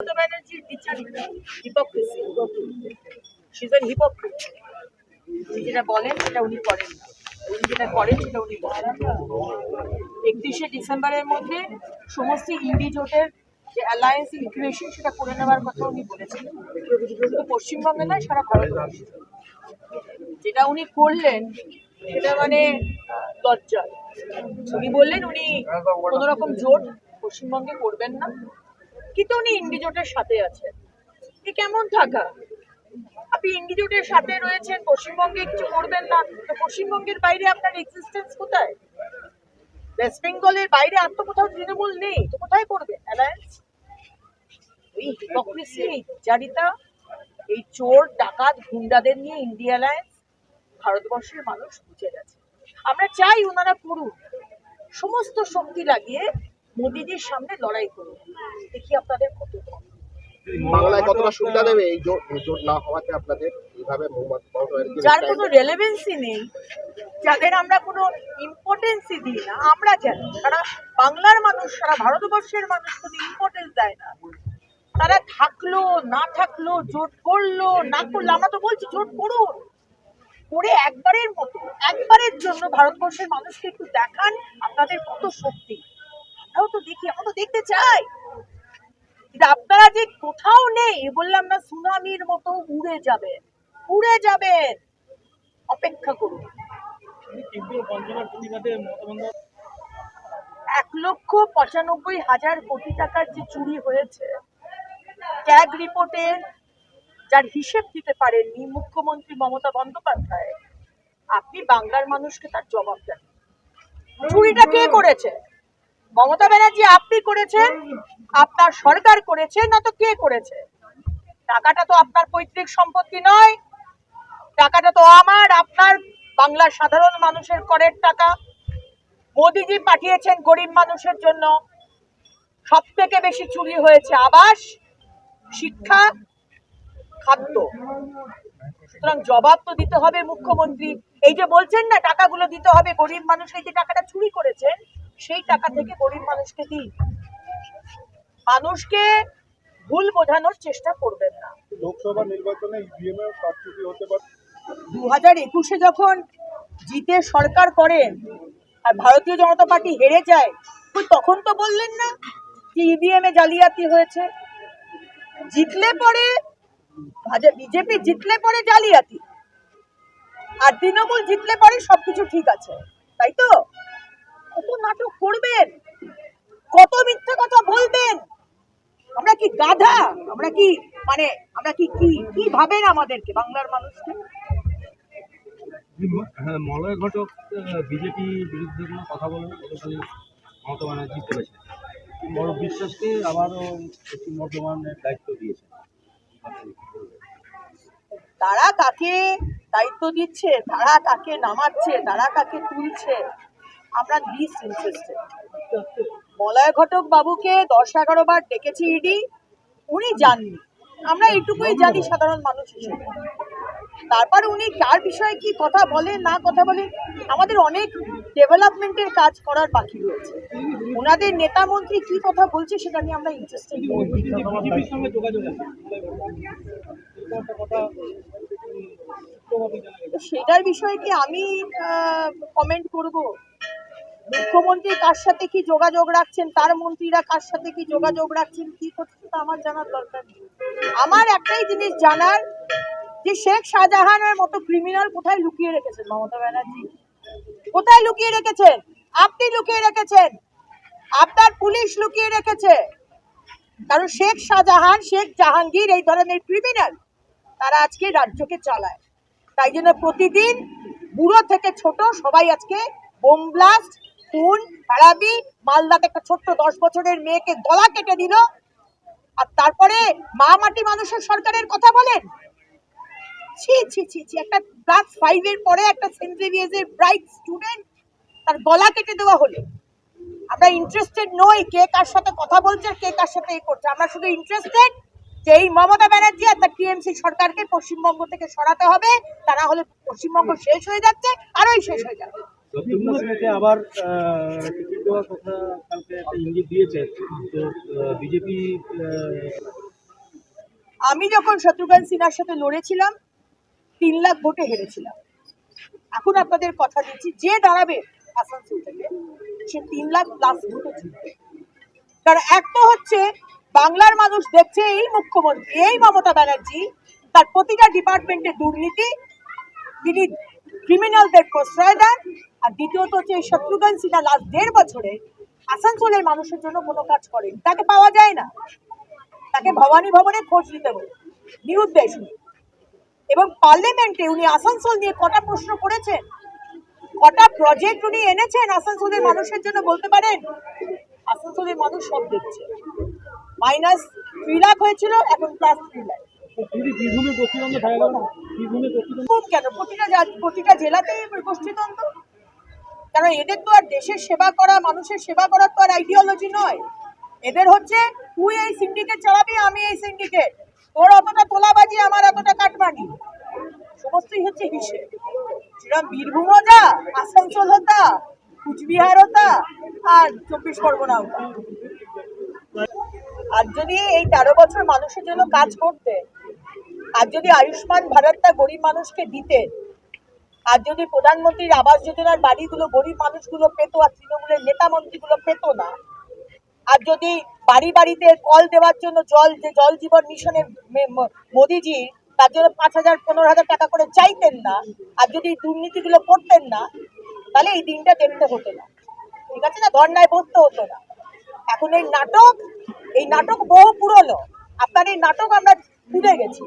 মমতা ব্যানার্জির hypocrisy she's N hypocrite যেটা বলেন, সেটা উনি করেন না। উনি যেটা করেন একত্রিশে ডিসেম্বরের মধ্যে সমস্ত ইন্ডি জোটের যে অ্যালায়েন্স ইকুয়েশন সেটা করে নেওয়ার কথা উনি বলেছেন। শুধু পশ্চিমবঙ্গে নয়, সারা ভারতবর্ষে যেটা উনি করলেন, সেটা মানে লজ্জার উনি বললেন, উনি কোনো রকম জোট পশ্চিমবঙ্গে করবেন না। কিন্তু উনি ইন্ডিজোটের সাথে আছেন? এ কেমন থাকা? আপনি ইন্ডিজোটের সাথে রয়েছেন, পশ্চিমবঙ্গে কিছু করবেন না, তো পশ্চিমবঙ্গের বাইরে আপনার এক্সিস্টেন্স কোথায়? ওয়েস্ট বেঙ্গলের বাইরে আর তো কোথাও তৃণমূল নেই, তো কোথায় করবেন অ্যালায়েন্স এই হিপোক্রেসি এই জারিতা, এই চোর, ডাকাত, গুন্ডাদের নিয়ে ইন্ডিয়া অ্যালায়েন্স ভারতবর্ষের মানুষ বুঝে গেছে। আমরা চাই ওনারা করুন সমস্ত শক্তি লাগিয়ে মোদিজির সামনে লড়াই করুন। দেখি আপনাদের কত বাংলায় কতটা সুবিধা দেবে? এই জোট না হওয়াতে আপনাদের এইভাবে যার কোনো রেলেভেন্সি নেই যাদের আমরা কোনো ইম্পর্টেন্সই দিই না আমরা কেন সারা বাংলার মানুষ সারা ভারতবর্ষের মানুষ কোনো ইম্পর্টেন্স দেয় না। তারা থাকল না থাকল জোট করল না করল আমরা তো বলছি জোট করুন। করে একবারের মতো একবারের জন্য ভারতবর্ষের মানুষকে একটু দেখান আপনাদের কত শক্তি। আমরাও তো দেখি আমরা তো দেখতে চাই। কিন্তু আপনারা যে কোথাও নেই বললাম না সুনামির মতো উড়ে যাবেন উড়ে যাবেন। অপেক্ষা করুন। এক লক্ষ পঁচানব্বই হাজার কোটি টাকার যে চুরি হয়েছে ট্যাগ রিপোর্টের যার হিসেব দিতে পারেননি মুখ্যমন্ত্রী মমতা বন্দ্যোপাধ্যায় আপনি বাংলার মানুষকে তার জবাব দেন। চুরিটা কে করেছে? মমতা ব্যানার্জি আপনি করেছেন, আপনার সরকার করেছে, না তো কে করেছে? টাকাটা তো আপনার পৈতৃক সম্পত্তি নয়, টাকাটা তো আমার, আপনার, বাংলার সাধারণ মানুষের করের টাকা। মোদিজি পাঠিয়েছেন গরিব মানুষের জন্য। সব থেকে বেশি চুরি হয়েছে আবাস, শিক্ষা, খাদ্য। সুতরাং জবাব তো দিতে হবে মুখ্যমন্ত্রী। এই যে বলছেন না, টাকাগুলো দিতে হবে, গরিব মানুষ এই যে টাকাটা চুরি করেছেন সেই টাকা থেকে গরিব মানুষকে দিন মানুষকে ভুল বোঝানোর চেষ্টা করবেন না। লোকসভা নির্বাচনে ইভিএম কারচুপি হতে পারে। দু হাজার একুশে যখন জিতে সরকার করেন আর ভারতীয় জনতা পার্টি হেরে যায় তখন তো বললেন না যে ইভিএম এ জালিয়াতি হয়েছে। জিতলে পরে বিজেপি জিতলে পরে জালিয়াতি। আর তৃণমূল জিতলে পরে সবকিছু ঠিক আছে। তাই তো? কত নাটক করবেন? কত মিথ্যে কথা বলবেন? আমরা কি গাধা? আমরা কি মানে আমরা কি কি কি ভাবেন আমাদেরকে বাংলার মানুষকে? হ্যাঁ মলয় ঘটক বিজেপি বিরুদ্ধে কোনো কথা বলেন মমতা ব্যানার্জি বড় বিশ্বাসকে আবারও পশ্চিম বর্ধমানের দায়িত্ব তারা কাকে দায়িত্ব দিচ্ছে তারা কাকে নামাচ্ছে তারা কাকে তুলছে। আমরা লিস্ট ইন্টারেস্টেড মলয় ঘটক বাবুকে দশ এগারো বার ডেকেছি ইডি উনি জাননি। আমরা এটুকুই জানি সাধারণ মানুষ হিসেবে। তারপর উনি কার বিষয়ে কি কথা বলে, না কথা বলে, আমাদের অনেক ডেভেলপমেন্টের কাজ করার বাকি রয়েছে। ওনাদের নেতা মন্ত্রী কি কথা বলছে সেটা নিয়ে আমরা ইন্টারেস্টেড সেটার বিষয়ে কি আমি কমেন্ট করব? মুখ্যমন্ত্রী কার সাথে কি যোগাযোগ রাখছেন? তার মন্ত্রীরা কার সাথে কি যোগাযোগ রাখছেন? কি করছে তা আমার জানার দরকার নেই। আমার একটাই জিনিস জানার যে শেখ শাহজাহানের মতো ক্রিমিনাল কোথায় লুকিয়ে রেখেছেন মমতা ব্যানার্জি? কোথায় লুকিয়ে রেখেছেন? আপনি লুকিয়ে রেখেছেন? আপনার পুলিশ লুকিয়ে রেখেছে? কারণ শেখ শাহজাহান, শেখ জাহাঙ্গীর এই ধরনের ক্রিমিনাল তারা আজকে রাজ্যকে চালায়। তাই জন্য প্রতিদিন বুড়ো থেকে ছোট সবাই আজকে বোম ব্লাস্ট খুন খারাপি মালদাতে একটা ছোট্ট দশ বছরের মেয়েকে গলা কেটে দিল। আর তারপরে মা মাটি মানুষের সরকারের কথা বলেন? ছি ছি ছি ছি, একটা ক্লাস ফাইভের পরে একটা সেন্ট জেভিয়ার্সের ব্রাইট স্টুডেন্ট তার গলা কেটে দেওয়া হলো। আমরা ইন্টারেস্টেড নই কে কার সাথে কথা বলছে কে কার সাথে এ করছে। আমরা শুধু ইন্টারেস্টেড যে এই মমতা ব্যানার্জি আর তার টিএমসি সরকারকে পশ্চিমবঙ্গ থেকে সরাতে হবে। তা না হলে পশ্চিমবঙ্গ শেষ হয়ে যাচ্ছে, আরোই শেষ হয়ে যাবে। আবার আমি যখন শত্রুঘ্ন সিনহার সাথে লড়েছিলাম, তিন লাখ ভোটে হেরেছিলাম। এখন আপনাদের কথা দিচ্ছি, যে দাঁড়াবে সে তিন লাখ প্লাস ভোটে জিতবে। কারণ এক তো হচ্ছে, বাংলার মানুষ দেখছে এই মুখ্যমন্ত্রী, এই মমতা ব্যানার্জি, তার প্রতিটা ডিপার্টমেন্টে দুর্নীতি, তিনি ক্রিমিনালদের প্রশ্রয় দেন আর দ্বিতীয়ত হচ্ছে এই শত্রুঘ্ন সিনহা লাস্ট দেড় বছরে আসানসোলের মানুষের জন্য কোনো কাজ করেন। তাকে পাওয়া যায় না। তাকে ভবানী ভবনে খোঁজ নিতে হবে। নিরুদ্দেশ। এবং পার্লামেন্টে উনি আসানসোল নিয়ে কটা প্রশ্ন করেছেন? কটা প্রজেক্ট উনি এনেছেন আসানসোলের মানুষের জন্য বলতে পারেন? আসানসোলের মানুষ সব দেখছে। মাইনাস থ্রি লাখ হয়েছিল, এখন প্লাস থ্রি লাখ বীরভূমে বীরভূমে কেন? প্রতিটা প্রতিটা জেলাতেই গোষ্ঠীদ্বন্দ্ব কারণ এদের তো আর দেশের সেবা করা, মানুষের সেবা করার তো আর আইডিওলজি নয়। এদের হচ্ছে, তুই এই সিন্ডিকেট চালাবি, আমি এই সিন্ডিকেট তোর অতটা তোলাবাজি, আমার এতটা কাটমানি। সমস্তই হচ্ছে হিসেব। সেরকম বীরভূমও যা আসানসোল হতা কুচবিহার হতা আর চব্বিশ পরগনা হতা আর যদি এই তেরো বছর মানুষের জন্য কাজ করতে আর যদি আয়ুষ্মান ভারতটা গরিব মানুষকে দিতেন আর যদি প্রধানমন্ত্রীর আবাস যোজনার বাড়িগুলো গরিব মানুষগুলো পেতো আর তৃণমূলের নেতা মন্ত্রীগুলো পেতো না, আর যদি বাড়ি বাড়িতে কল দেওয়ার জন্য জল, যে জল জীবন মিশনের মোদিজি, তার জন্য পাঁচ হাজার, পনেরো হাজার টাকা করে চাইতেন না, আর যদি দুর্নীতিগুলো করতেন না, তাহলে এই দিনটা দেখতে হতো না। ঠিক আছে না? ধর্নায় বসতে হতো না। এখন এই নাটক এই নাটক বহু পুরনো। আপনার এই নাটক আমরা ভুলে গেছি।